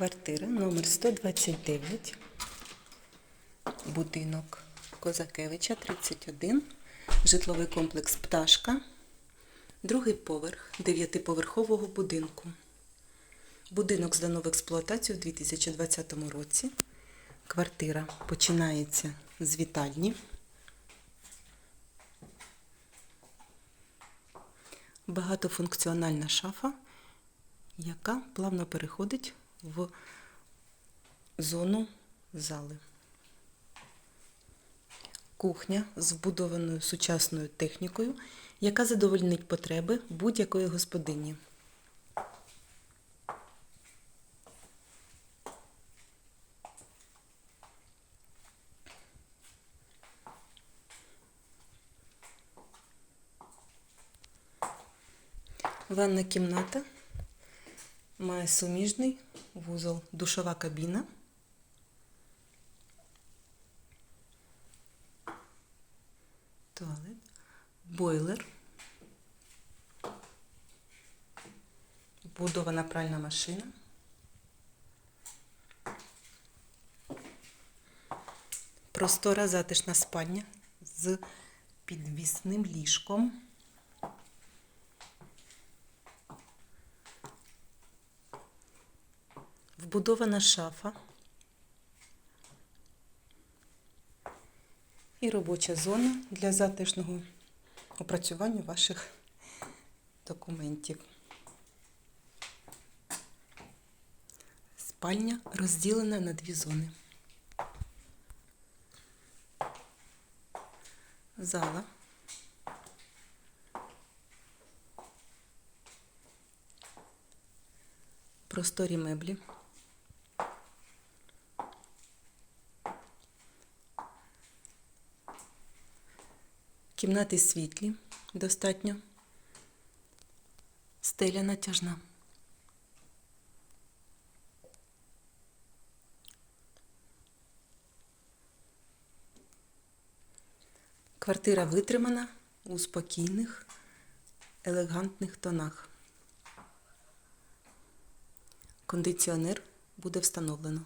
Квартира номер 129, будинок Козакевича, 31, житловий комплекс Пташка, другий поверх дев'ятиповерхового будинку. Будинок здано в експлуатацію у 2020 році. Квартира починається з вітальні. Багатофункціональна шафа, яка плавно переходить в зону зали. Кухня з вбудованою сучасною технікою, яка задовольнить потреби будь-якої господині. Ванна кімната має суміжний вузол, душова кабіна. Туалет, бойлер, вбудована пральна машина. Простора затишна спальня з підвісним ліжком. Вбудована шафа і робоча зона для затишного опрацювання ваших документів. Спальня розділена на дві зони. Зала. Просторі меблі. Кімнати світлі достатньо. Стеля натяжна. Квартира витримана у спокійних, елегантних тонах. Кондиціонер буде встановлено.